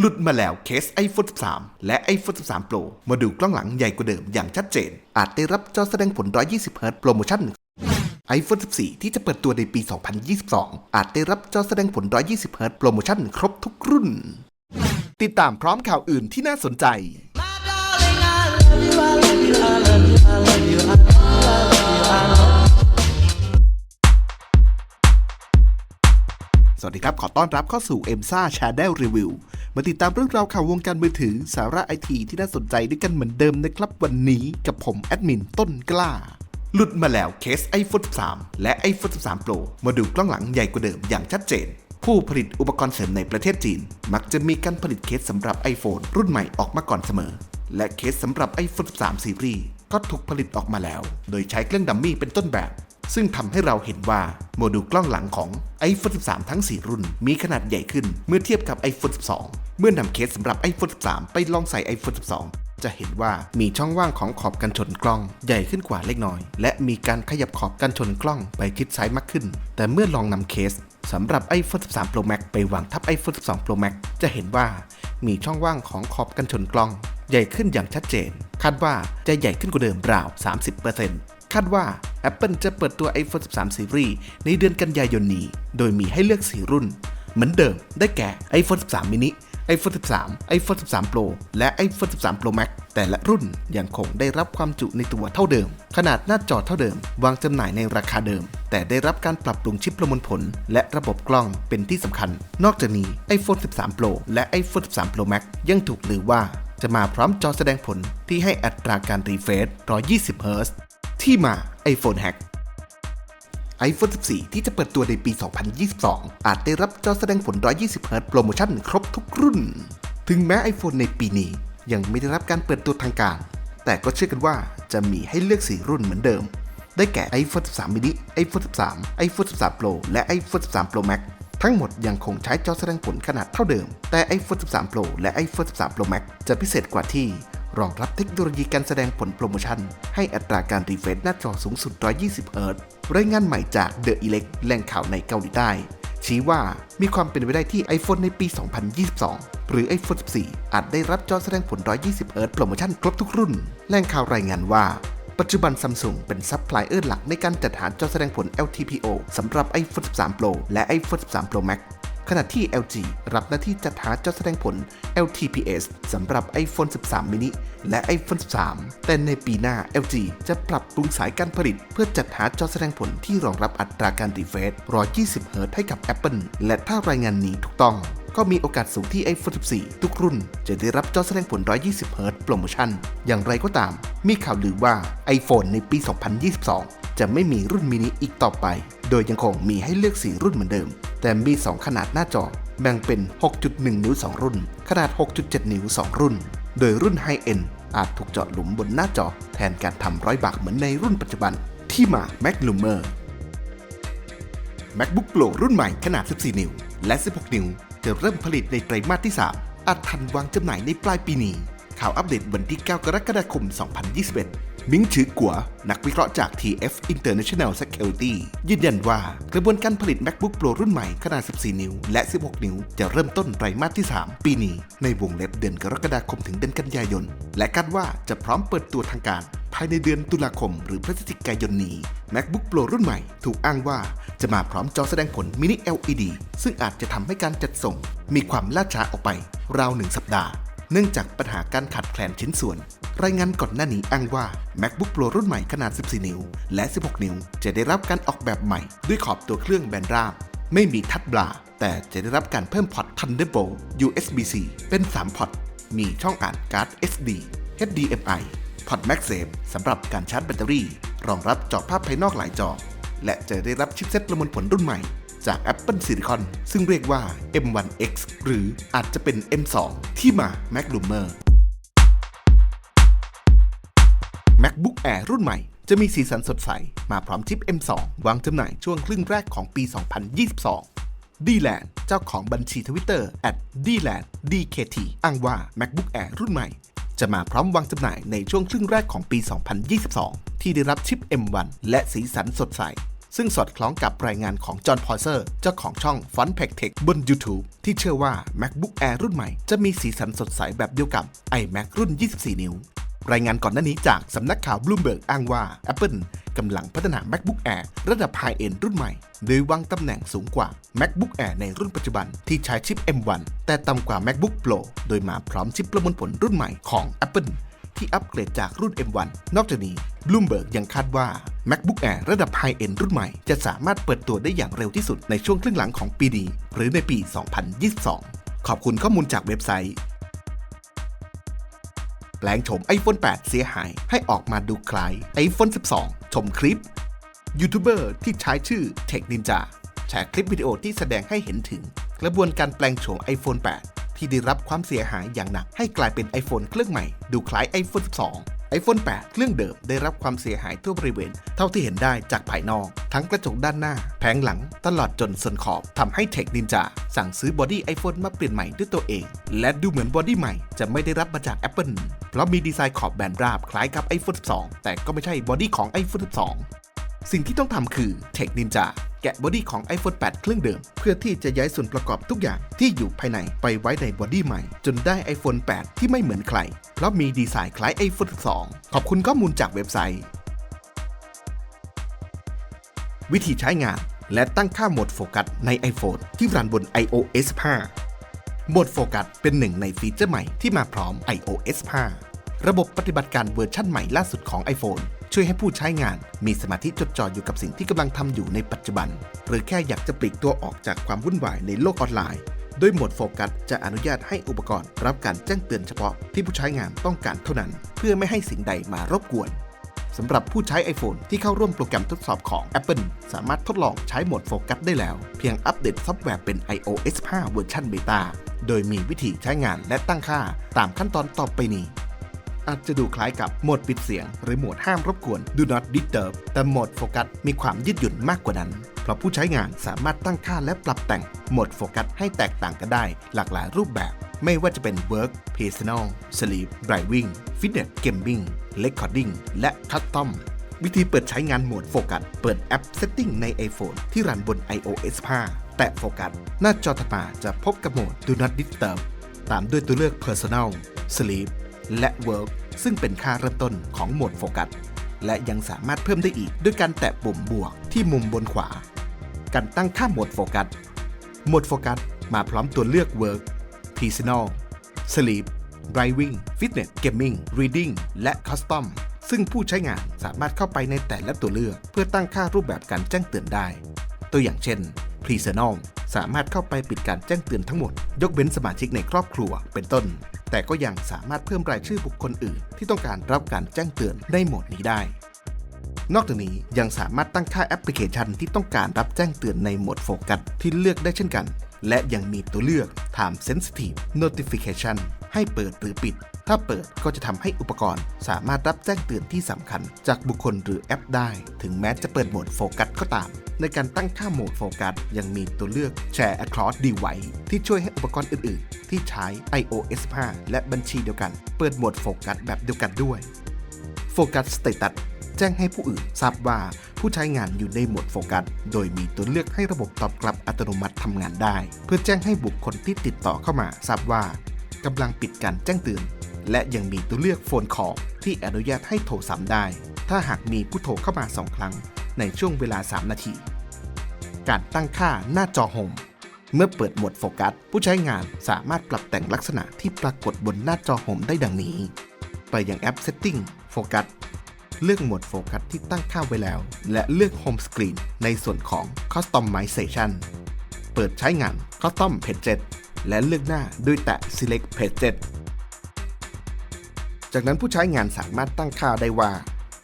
หลุดมาแล้วเคส iPhone 13 และ iPhone 13 Pro มาดูกล้องหลังใหญ่กว่าเดิมอย่างชัดเจน อาจได้รับจอแสดงผล 120 Hz โปรโมชั่น iPhone 14 ที่จะเปิดตัวในปี 2022 อาจได้รับจอแสดงผล 120 Hz โปรโมชั่นครบทุกรุ่น ติดตามพร้อมข่าวอื่นที่น่าสนใจ สวัสดีครับ ขอต้อนรับเข้าสู่ e m s a Channel Review มาติดตามเรื่องราวข่าววงการมือถือสาระไอทีที่น่าสนใจด้วยกันเหมือนเดิมนะครับวันนี้กับผมแอดมินต้นกล้า หลุดมาแล้วเคส iPhone 13 และ iPhone 13 Pro มาดูกล้องหลังใหญ่กว่าเดิมอย่างชัดเจน ผู้ผลิตอุปกรณ์เสริมในประเทศจีน มักจะมีการผลิตเคสสำหรับ iPhone รุ่นใหม่ออกมาก่อนเสมอ และเคสสำหรับ iPhone 13ซีรีส์ก็ถูกผลิตออกมาแล้ว โดยใช้เครื่องดัมมี่เป็นต้นแบบ ซึ่งทำให้เราเห็นว่าโมดูลกล้องหลังของ iPhone 13 ทั้ง 4 รุ่น มีขนาดใหญ่ขึ้นเมื่อเทียบกับ iPhone 12 เมื่อนำเคสสำหรับ iPhone 13 ไปลองใส่ iPhone 12 จะเห็นว่ามีช่องว่างของขอบกันชนกล้องใหญ่ขึ้นกว่าเล็กน้อย และมีการขยับขอบกันชนกล้องไปทิศซ้ายมากขึ้น แต่เมื่อลองนำเคสสำหรับ iPhone 13 Pro Max ไปวางทับ iPhone 12 Pro Max จะเห็นว่ามีช่องว่างของขอบกันชนกล้อง ใหญ่ขึ้นอย่างชัดเจน คาดว่าจะใหญ่ขึ้นกว่าเดิมราว 30% คาดว่า Apple จะเปิดตัว iPhone 13 Series ในเดือนกันยายนนี้ โดยมีให้เลือก 4 รุ่น เหมือนเดิมได้แก่ iPhone 13 mini iPhone 13 iPhone 13 Pro และ iPhone 13 Pro Max แต่ละรุ่นยังคงได้รับความจุในตัวเท่าเดิม ขนาดหน้าจอเท่าเดิม วางจำหน่ายในราคาเดิม แต่ได้รับการปรับปรุงชิปประมวลผล และระบบกล้องเป็นที่สำคัญ นอกจากนี้ iPhone 13 Pro และ iPhone 13 Pro Max ยังถูกลือว่า จะมาพร้อมจอแสดงผลที่ให้อัตราการรีเฟรช120 Hz ที่มา iPhone Hack iPhone 14 ที่จะเปิดตัวในปี 2022 อาจได้รับจอแสดงผล 120 Hz โปรโมชั่นครบทุกรุ่น ถึงแม้ iPhone ในปีนี้ ยังไม่ได้รับการเปิดตัวทางการ แต่ก็เชื่อกันว่าจะมีให้เลือก 4 รุ่นเหมือนเดิม ได้แก่ iPhone 13 mini iPhone 13 iPhone 13 Pro และ iPhone 13 Pro Max ทั้งหมดยังคงใช้จอแสดงผลขนาดเท่าเดิม แต่ iPhone 13 Pro และ iPhone 13 Pro Max จะพิเศษกว่าที่ รองรับเทคโนโลยีการแสดงผลโปรโมชั่น ให้อัตราการรีเฟรชหน้าจอสูงสุด 120 เฮิรตซ์รายงานใหม่จาก The Elect แหล่งข่าวในเกาหลีใต้ ชี้ว่ามีความเป็นไปได้ที่ iPhone ในปี 2022 หรือ iPhone 14 อาจได้รับจอแสดงผล 120 เฮิรตซ์โปรโมชั่นครบทุกรุ่น แหล่งข่าวรายงานว่าปัจจุบันซัมซุงเป็นซัพพลายเออร์หลักในการจัดหาจอแสดงผล LTPO สำหรับ iPhone 13 Pro และ iPhone 13 Pro Max ขณะที่ LG รับหน้าที่จัดหาจอแสดงผล LTPS สำหรับ iPhone 13 mini และ iPhone 13 แต่ในปีหน้า LG จะปรับปรุงสายการผลิต เพื่อจัดหาจอแสดงผลที่รองรับอัตราการรีเฟรช120 Hz ให้กับ Apple และถ้ารายงานนี้ถูกต้องก็มีโอกาสสูงที่ iPhone 14 ทุกรุ่น จะได้รับจอแสดงผล 120 Hz โปรโมชั่น อย่างไรก็ตาม มีข่าวลือว่า iPhone ในปี 2022 จะไม่มีรุ่นมินิอีกต่อไป โดยยังคงมีให้เลือก 4 รุ่นเหมือนเดิม แต่มี 2 ขนาดหน้าจอ แบ่งเป็น 6.1 นิ้ว 2 รุ่น ขนาด 6.7 นิ้ว 2 รุ่น โดยรุ่น High End อาจถูกเจาะหลุมบนหน้าจอ แทนการทำร้อยบากเหมือนในรุ่นปัจจุบัน ที่มา Mac Loomer MacBook Pro รุ่นใหม่ขนาด 14 นิ้ว และ 16 นิ้ว จะเริ่มผลิตในไตรมาสที่ 3 อาจทันวางจำหน่ายในปลายปีนี้ ข่าวอัปเดตวันที่ 9 กรกฎาคม 2021 มิงชือกัว นักวิเคราะห์จาก TF International Security ยืนยันว่ากระบวนการผลิต MacBook Pro รุ่นใหม่ขนาด 14 นิ้ว และ 16 นิ้ว จะเริ่มต้นไตรมาสที่ 3 ปีนี้ ในวงเล็บเดือนกรกฎาคมถึงเดือนกันยายน และคาดว่าจะพร้อมเปิดตัวทางการภายในเดือนตุลาคมหรือพฤศจิกายนนี้ MacBook Pro รุ่นใหม่ถูกอ้างว่าจะมาพร้อมจอแสดงผล Mini LED ซึ่งอาจจะทำให้การจัดส่ง มีความล่าช้าออกไป ราวหนึ่งสัปดาห์ เนื่องจากปัญหาการขาดแคลนชิ้นส่วน รายงานก่อนหน้านี้อ้างว่า MacBook Pro รุ่นใหม่ขนาด 14 นิ้ว และ 16 นิ้ว จะได้รับการออกแบบใหม่ด้วยขอบตัวเครื่องแบนราบ ไม่มีทัชบราแต่จะได้รับการเพิ่มพอร์ต Thunderbolt USB-C เป็น 3 พอร์ต มีช่องอ่านการ์ด SD HDMI พอร์ต MagSafe สำหรับการชาร์จแบตเตอรี่ รองรับจอภาพภายนอกหลายจอ และจะได้รับชิปเซ็ตประมวลผลรุ่นใหม่จาก Apple Silicon ซึ่งเรียกว่า M1X หรืออาจจะเป็น M2 ที่มา Mac Loomer MacBook Air รุ่นใหม่จะมีสีสันสดใส มาพร้อมชิป M2 วางจำหน่ายช่วงครึ่งแรกของปี 2022 d l a n เจ้าของบัญชีทวิตเตอร์ d l a n DKT อ้างว่า MacBook Air รุ่นใหม่ จะมาพร้อมวางจำหน่ายในช่วงครึ่งแรกของปี 2022 ที่ได้รับชิป M1 และสีสันสดใส ซึ่งสอดคล้องกับรายงานของจอห์นพอยเซอร์ เจ้าของช่อง Fun p a c Tech บน YouTube ที่เชื่อว่า MacBook Air รุ่นใหม่ จะมีสีสันสดใสแบบเดียวกับ iMac รุ่น 24 นิ้ว รายงานก่อนหน้านี้จากสำนักข่าว Bloomberg อ้างว่า Apple กำลังพัฒนา MacBook Air ระดับ High End รุ่นใหม่ โดยวางตำแหน่งสูงกว่า MacBook Air ในรุ่นปัจจุบันที่ใช้ชิป M1 แต่ต่ำกว่า MacBook Pro โดยมาพร้อมชิปประมวลผลรุ่นใหม่ของ Apple ที่อัปเกรดจากรุ่น M1 นอกจากนี้ Bloomberg ยังคาดว่า MacBook Air ระดับ High End รุ่นใหม่ จะสามารถเปิดตัวได้อย่างเร็วที่สุดในช่วงครึ่งหลังของปีนี้หรือในปี 2022 ขอบคุณข้อมูลจากเว็บไซต์ แปลงโฉม iPhone 8 เสียหายให้ออกมาดูคล้าย iPhone 12 ชมคลิป ยูทูบเบอร์ที่ใช้ชื่อ Tech Ninja แชร์คลิปวิดีโอที่แสดงให้เห็นถึง กระบวนการแปลงโฉม iPhone 8 ที่ได้รับความเสียหายอย่างหนักให้กลายเป็น iPhone เครื่องใหม่ ดูคล้าย iPhone 12 iPhone 8 เครื่องเดิมได้รับความเสียหายทั่วบริเวณ เท่าที่เห็นได้จากภายนอก ทั้งกระจกด้านหน้า แผงหลัง ตลอดจนส่วนขอบทำให้เทคนินจาสั่งซื้อบอดี้ iPhone มาเปลี่ยนใหม่ด้วยตัวเอง และดูเหมือนบอดี้ใหม่จะไม่ได้รับมาจาก Apple เพราะมีดีไซน์ขอบแบนราบคล้ายกับ iPhone 12 แต่ก็ไม่ใช่บอดี้ของ iPhone 12 สิ่งที่ต้องทำคือ Tech Ninja แกะบอดี้ของ iPhone 8 เครื่องเดิม เพื่อที่จะย้ายส่วนประกอบทุกอย่างที่อยู่ภายในไปไว้ในบอดี้ใหม่ จนได้ iPhone 8 ที่ไม่เหมือนใคร เพราะมีดีไซน์คล้าย iPhone 12 ขอบคุณข้อมูลจากเว็บไซต์ วิธีใช้งานและตั้งค่าโหมดโฟกัสใน iPhone ที่รันบน iOS 5 โหมดโฟกัสเป็นหนึ่งในฟีเจอร์ใหม่ที่มาพร้อม iOS 5 ระบบปฏิบัติการเวอร์ชั่นใหม่ล่าสุดของ iPhone ช่วยให้ผู้ใช้งาน มีสมาธิจดจ่ออยู่กับสิ่งที่กำลังทำอยู่ในปัจจุบัน หรือแค่อยากจะปลีกตัวออกจากความวุ่นวายในโลกออนไลน์ โดยโหมดโฟกัสจะอนุญาตให้อุปกรณ์รับการแจ้งเตือนเฉพาะที่ผู้ใช้งานต้องการเท่านั้น เพื่อไม่ให้สิ่งใดมารบกวนสำหรับผู้ใช้ iPhone ที่เข้าร่วมโปรแกรมทดสอบของ Apple สามารถทดลองใช้โหมดโฟกัสได้แล้ว เพียงอัปเดตซอฟต์แวร์เป็น iOS 5 เวอร์ชันเบต้า โดยมีวิธีใช้งานและตั้งค่าตามขั้นตอนต่อไปนี้ อาจจะดูคล้ายกับโหมดปิดเสียง หรือโหมดห้ามรบกวน Do not disturb แต่โหมดโฟกัสมีความยืดหยุ่นมากกว่านั้น เพราะผู้ใช้งานสามารถตั้งค่าและปรับแต่งโหมดโฟกัสให้แตกต่างกันได้ หลากหลายรูปแบบ ไม่ว่าจะเป็น Work, Personal, Sleep, Driving, Fitness, Gaming, Recording และ Custom วิธีเปิดใช้งานโหมดโฟกัส เปิดแอป Setting ใน iPhone ที่รันบน iOS 5 แตะโฟกัส หน้าจอถัดมาจะพบกับโหมด Do not disturb ตามด้วยตัวเลือก Personal, Sleep และ Work ซึ่งเป็นค่าเริ่มต้นของโหมดโฟกัส และยังสามารถเพิ่มได้อีกด้วยการแตะปุ่มบวกที่มุมบนขวา การตั้งค่าโหมดโฟกัส โหมดโฟกัสมาพร้อมตัวเลือก Work, Personal, Sleep, Driving, Fitness, Gaming, Reading และ Custom ซึ่งผู้ใช้งานสามารถเข้าไปในแต่ละตัวเลือก เพื่อตั้งค่ารูปแบบการแจ้งเตือนได้ ตัวอย่างเช่น Personal สามารถเข้าไปปิดการแจ้งเตือนทั้งหมด ยกเว้นสมาชิกในครอบครัวเป็นต้น แต่ก็ยังสามารถเพิ่มรายชื่อบุคคลอื่น ที่ต้องการรับการแจ้งเตือนในโหมดนี้ได้ นอกจากนี้ยังสามารถตั้งค่าแอปพลิเคชันที่ต้องการรับแจ้งเตือนในโหมดโฟกัสที่เลือกได้เช่นกัน และยังมีตัวเลือก Time Sensitive Notification ให้เปิดหรือปิด ถ้าเปิดก็จะทำให้อุปกรณ์ สามารถรับแจ้งเตือนที่สำคัญ จากบุคคลหรือแอปได้ ถึงแม้จะเปิดโหมดโฟกัสก็ตาม ในการตั้งค่าโหมดโฟกัส ยังมีตัวเลือก Share Across Device ที่ช่วยให้อุปกรณ์อื่น ๆ ที่ใช้ iOS 5 และบัญชีเดียวกัน เปิดโหมดโฟกัสแบบเดียวกันด้วยโฟกัสสเตตัสแจ้งให้ผู้อื่นทราบว่าผู้ใช้งานอยู่ในโหมดโฟกัส โดยมีตัวเลือกให้ระบบตอบกลับอัตโนมัติทำงานได้ เพื่อแจ้งให้บุคคลที่ติดต่อเข้ามาทราบว่ากำลังปิดการแจ้งเตือน และยังมีตัวเลือกโฟนคอลที่อนุญาตให้โทรซ้ำได้ ถ้าหากมีผู้โทรเข้ามา2ครั้ง ในช่วงเวลา 3 นาที การตั้งค่าหน้าจอโฮมเมื่อเปิดโหมดโฟกัส ผู้ใช้งานสามารถปรับแต่งลักษณะที่ปรากฏบนหน้าจอโฮมได้ดังนี้ ไปยังแอป Setting โฟกัสเลือกโหมดโฟกัสที่ตั้งค่าไว้แล้ว และเลือก Home Screen ในส่วนของ Customization เปิดใช้งาน Custom Pages และเลือกหน้าด้วยแตะ Select Pages จากนั้นผู้ใช้งานสามารถตั้งค่าได้ว่า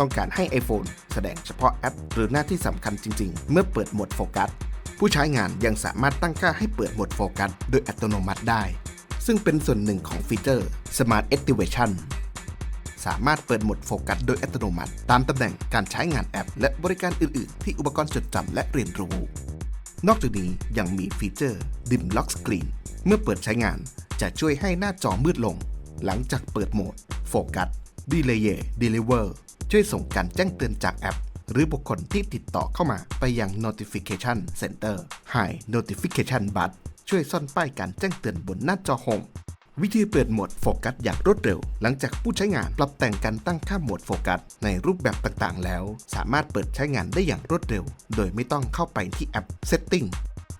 ต้องการให้ iPhone แสดงเฉพาะแอป หรือหน้าที่สำคัญจริง ๆ เมื่อเปิดโหมดโฟกัส ผู้ใช้งานยังสามารถตั้งค่าให้เปิดโหมดโฟกัส โดยอัตโนมัติได้ ซึ่งเป็นส่วนหนึ่งของฟีเจอร์ Smart Activation สามารถเปิดโหมดโฟกัสโดยอัตโนมัติ ตามตำแหน่งการใช้งานแอป และบริการอื่น ๆ ที่อุปกรณ์จดจำและเรียนรู้ นอกจากนี้ยังมีฟีเจอร์ Dim Lock Screen เมื่อเปิดใช้งานจะช่วยให้หน้าจอมืดลง หลังจากเปิดโหมดโฟกัส Delay Deliver ช่วยส่งการแจ้งเตือนจากแอป หรือบุคคลที่ติดต่อเข้ามาไปยัง notification center High notification bar ช่วยซ่อนป้ายการแจ้งเตือนบนหน้าจอโฮมวิธีเปิดโหมดโฟกัสอย่างรวดเร็ว หลังจากผู้ใช้งานปรับแต่งการตั้งค่าโหมดโฟกัสในรูปแบบต่างๆ แล้ว สามารถเปิดใช้งานได้อย่างรวดเร็ว โดยไม่ต้องเข้าไปที่แอป Setting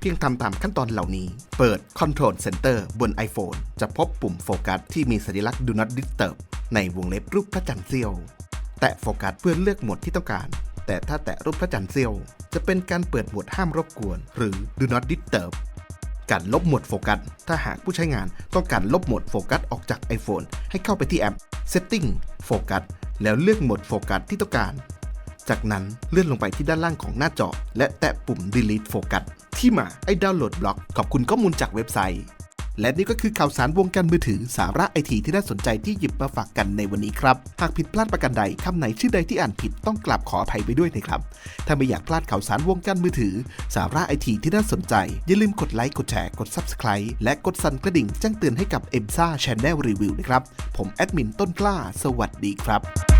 เพียงทำตามขั้นตอนเหล่านี้ เปิด Control Center บน iPhone จะพบปุ่มโฟกัสที่มีสัญลักษณ์ Do Not Disturb ในวงเล็บรูปพระจันทร์เสี้ยว แตะโฟกัสเพื่อเลือกโหมดที่ต้องการ แต่ถ้าแตะรูปพระจันทร์เสี้ยว จะเป็นการเปิดโหมดห้ามรบกวน หรือ Do Not Disturb การลบโหมดโฟกัส ถ้าหากผู้ใช้งานต้องการลบโหมดโฟกัสออกจาก iPhone ให้เข้าไปที่แอป Setting โฟกัสแล้วเลือกโหมดโฟกัสที่ต้องการ จากนั้นเลื่อนลงไปที่ด้านล่างของหน้าจอ และแตะปุ่ม Delete Focus ที่มาไอ้ดาวน์โหลดบล็อกขอบคุณข้อมูลจากเว็บไซต์ และนี่ก็คือข่าวสารวงการมือถือสาระไอทีที่น่าสนใจที่หยิบมาฝากกันในวันนี้ครับ หากผิดพลาดประการใดคำไหนชื่อใดที่อ่านผิดต้องกราบขออภัยไปด้วยนะครับ ถ้าไม่อยากพลาดข่าวสารวงการมือถือ สาระไอทีที่น่าสนใจ อย่าลืมกดไลค์กดแชร์กด Subscribe และกดสั่นกระดิ่งแจ้งเตือนให้กับ e m s a Channel Review นะครับ ผมแอดมินต้นกล้า สวัสดีครับ